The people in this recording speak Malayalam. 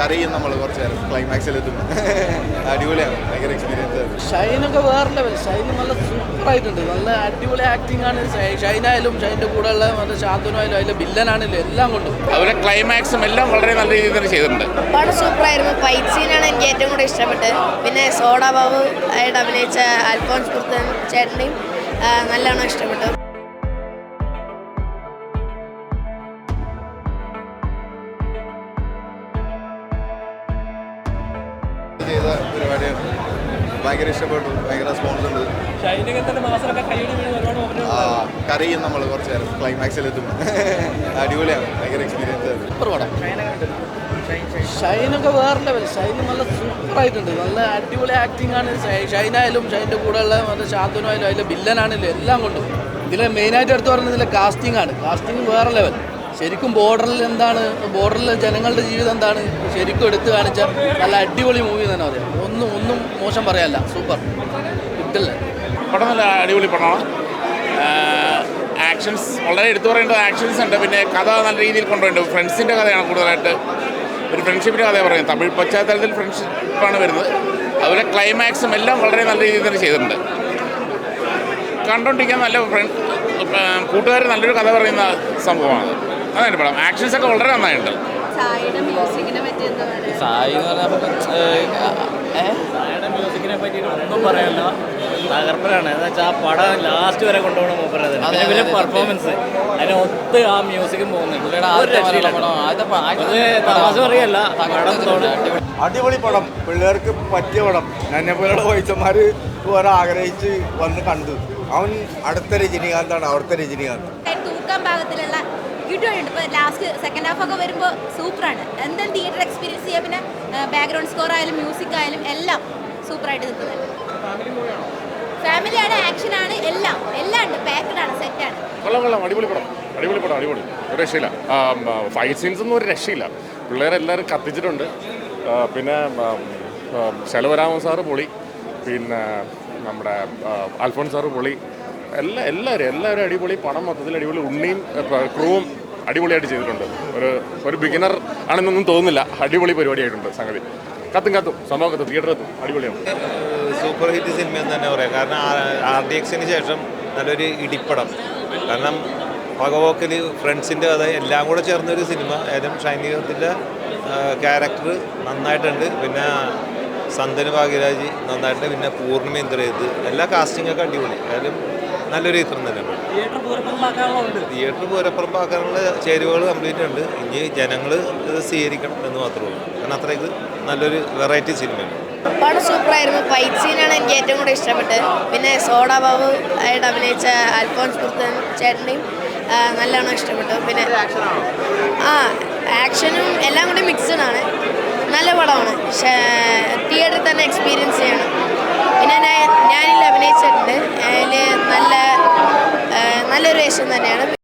കരയും നമ്മൾ കുറച്ച് നേരം ക്ലൈമാക്സിൽ എത്തുമ്പോൾ അടിപൊളിയാണ് ഭയങ്കര എക്സ്പീരിയൻസ് ആയിരുന്നു ഒക്കെ വേറെ ലെവൽ ഷൈൻ നല്ല സൂപ്പറായിട്ടുണ്ട് നല്ല അടിപൊളി ആക്ടിംഗ് ആണ്. ഷൈൻ ഷൈനായാലും ഷൈന്റെ കൂടെ ഉള്ള മറ്റേ ശാന്തനായാലും അതിലെ വില്ലനാണെങ്കിലും എല്ലാം കൊണ്ടും. അതുപോലെ ക്ലൈമാക്സും എല്ലാം വളരെ നല്ല രീതിയിൽ തന്നെ ചെയ്തിട്ടുണ്ട്. പടം സൂപ്പറായിരുന്നു ഫൈറ്റ് സീനാണ് എനിക്ക് ഏറ്റവും കൂടുതൽ ഇഷ്ടപ്പെട്ടത്. പിന്നെ സോഡ ബാബു ആയിട്ട് അഭിനയിച്ച അൽഫോൺസ് കുർത്തൻ ചേട്ടനെയും നല്ലോണം ഇഷ്ടപ്പെട്ടു. ഭയങ്കര ഇഷ്ടപ്പെട്ടു. ഭയങ്കര റെസ്പോൺസ് ഉണ്ട്. ആ, കറിയും നമ്മൾ കുറച്ച് നേരം. ക്ലൈമാക്സിൽ എത്തുമ്പോൾ അടിപൊളിയാണ്. ഭയങ്കര എക്സ്പീരിയൻസ് ആയിരുന്നു പടം ഷൈനൊക്കെ വേറെ ലെവൽ ഷൈൻ നല്ല സൂപ്പറായിട്ടുണ്ട് നല്ല അടിപൊളി ആക്ടിംഗ് ആണ്. ഷൈനായാലും ഷൈന്റെ കൂടെയുള്ള മറ്റേ ശാന്തനായാലും അതിലെ വില്ലനാണെങ്കിലും എല്ലാം കൊണ്ടും. ഇതിലെ മെയിനായിട്ട് എടുത്ത് ഇതിലെ കാസ്റ്റിംഗ് ആണ്. കാസ്റ്റിംഗ് വേറെ ലെവൽ ശരിക്കും ബോർഡറിൽ എന്താണ്? ബോർഡറിൽ ജനങ്ങളുടെ ജീവിതം എന്താണ്? ശരിക്കും എടുത്തു കാണിച്ച നല്ല അടിപൊളി മൂവി തന്നെ പറയാം ഒന്നും ഒന്നും മോശം പറയാല്ല. സൂപ്പർ കിട്ടില്ല. പടം നല്ല അടിപൊളി പടമാണ്. ആക്ഷൻസ് വളരെ എടുത്തു പറയേണ്ട ആക്ഷൻസ് ഉണ്ട്. പിന്നെ കഥ നല്ല രീതിയിൽ കൊണ്ടുപോയിട്ടുണ്ട് ഫ്രണ്ട്സിന്റെ കഥയാണ് കൂടുതലായിട്ട്. ഒരു ഫ്രണ്ട്ഷിപ്പിന്റെ കഥയാണ് പറയുന്നത്. തമിഴ് പശ്ചാത്തലത്തിൽ ഫ്രണ്ട്ഷിപ്പാണ് വരുന്നത്. അതുപോലെ ക്ലൈമാക്സും എല്ലാം വളരെ നല്ല രീതിയിൽ തന്നെ ചെയ്തിട്ടുണ്ട്. കണ്ടുകൊണ്ടിരിക്കാൻ നല്ല ഫ്രണ്ട് കൂട്ടുകാർ നല്ലൊരു കഥ പറയുന്ന സംഭവമാണ് അതാണ് പടം. ആക്ഷൻസ് ഒക്കെ വളരെ നന്നായിട്ടുണ്ട്. സായിയുടെ മ്യൂസിക്കിനെ പറ്റി എന്താ പറയുക സായി എന്ന് പറഞ്ഞാൽ സായിയുടെ മ്യൂസിക്കിനെ പറ്റിയിട്ട് ഒന്നും പറയാനില്ല തകർപ്പനാണ്. എന്ന് വെച്ചാൽ ആ പടം ലാസ്റ്റ് വരെ കൊണ്ടുപോകണം മൂപ്പറത് പിന്നെ. പെർഫോമൻസ് അതിന് ഒത്ത് ആ മ്യൂസിക്കും പോകുന്നുണ്ട്. തമാശ പറയല്ല. പടം അടിപൊളി. പടം. പിള്ളേർക്ക് പറ്റിയ പടം. ഞാൻ പോലുള്ള വൈസന്മാര് ഓരോ ആഗ്രഹിച്ച് വന്ന് കണ്ടു. അവൻ അടുത്ത രജനീകാന്താണ് അവിടുത്തെ രജനീകാന്ത്. തൂക്കാൻ പാകത്തിലുള്ള കിട്ടുന്നുണ്ട് ഇപ്പോൾ ലാസ്റ്റ് സെക്കൻഡ് ഹാഫ് ഒക്കെ വരുമ്പോൾ സൂപ്പറാണ്. എന്തായാലും തിയേറ്റർ എക്സ്പീരിയൻസ് ചെയ്യുക പിന്നെ ബാക്ക്ഗ്രൗണ്ട് സ്കോർ ആയാലും മ്യൂസിക് ആയാലും എല്ലാം സൂപ്പറായിട്ട് നിൽക്കുന്നുണ്ട്. ഫാമിലിയാണ് ആണ്? എല്ലാം. എല്ലാം ഉണ്ട്. പാക്കഡ് ആണ് സെറ്റാണ് കൊള്ളാം കൊള്ളാം. അടിപൊളി പടം. അടിപൊളി പടം അടിപൊളി. ഒരു രക്ഷയില്ല. ഫൈറ്റ് സീൻസ് ഒന്നും ഒരു രക്ഷയില്ല. പിള്ളേരെല്ലാവരും കത്തിച്ചിട്ടുണ്ട്. പിന്നെ ശലവരാമൻ സാറ് പൊളി. പിന്നെ നമ്മുടെ അൽഫോൺ അൽഫോൺസ് സാറ് പൊളി. എല്ലാ എല്ലാവരും എല്ലാവരും അടിപൊളി. പടം മൊത്തത്തിൽ അടിപൊളി. ഉണ്ണിയും ക്രൂവും അടിപൊളിയായിട്ട് ചെയ്തിട്ടുണ്ട്. ഒരു ഒരു ബിഗിനർ ആണെന്നൊന്നും തോന്നുന്നില്ല. അടിപൊളി പരിപാടിയായിട്ടുണ്ട് സംഗതി. കത്തും കത്തും. സംഭവം കത്തും. തിയേറ്റർ കത്തും. അടിപൊളിയാണ്. സൂപ്പർ ഹിറ്റ് സിനിമ എന്ന് തന്നെ പറയാം. കാരണം ആർ ഡി എക്സിന് ശേഷം നല്ലൊരു ഇടിപ്പടം. കാരണം പകവോക്കൽ ഫ്രണ്ട്സിന്റെ അത് എല്ലാം കൂടെ ചേർന്നൊരു സിനിമ. ഏതും ഷൈനികത്തിന്റെ ക്യാരക്ടർ നന്നായിട്ടുണ്ട്. പിന്നെ സന്തന് ഭാഗ്യരാജ് നന്നായിട്ടുണ്ട്. പിന്നെ പൂർണിമ ഇന്ദ്രജിത്ത്. എല്ലാ കാസ്റ്റിംഗൊക്കെ അടിപൊളി. ഏതായാലും നല്ലൊരു ചിത്രം തന്നെയാണ് തിയേറ്റർ പൂരപ്പുറമ്പാക്കാനുള്ള ചേരുവകൾ കംപ്ലീറ്റ് ഉണ്ട്. ഇനി ജനങ്ങൾ ഇത് സ്വീകരിക്കണം എന്ന് മാത്രമേ ഉള്ളൂ. കാരണം അത്രയ്ക്ക് നല്ലൊരു വെറൈറ്റി സിനിമയാണ് പടം സൂപ്പറായിരുന്നു. ഫൈറ്റ് സീനാണ് എനിക്ക് ഏറ്റവും കൂടുതൽ ഇഷ്ടപ്പെട്ടത്. പിന്നെ സോഡ ബാബു ആയിട്ട് അഭിനയിച്ച അൽഫോൻസ് പുത്തൻ ചേട്ടനെയും നല്ലോണം ഇഷ്ടപ്പെട്ടു. പിന്നെ ആ ആക്ഷനും എല്ലാം കൂടി മിക്സഡ് ആണ്. നല്ല പടമാണ്. തിയേറ്ററിൽ തന്നെ എക്സ്പീരിയൻസ് ചെയ്യണം. പിന്നെ ഞാൻ ഞാനിൽ തന്നെയാണ്.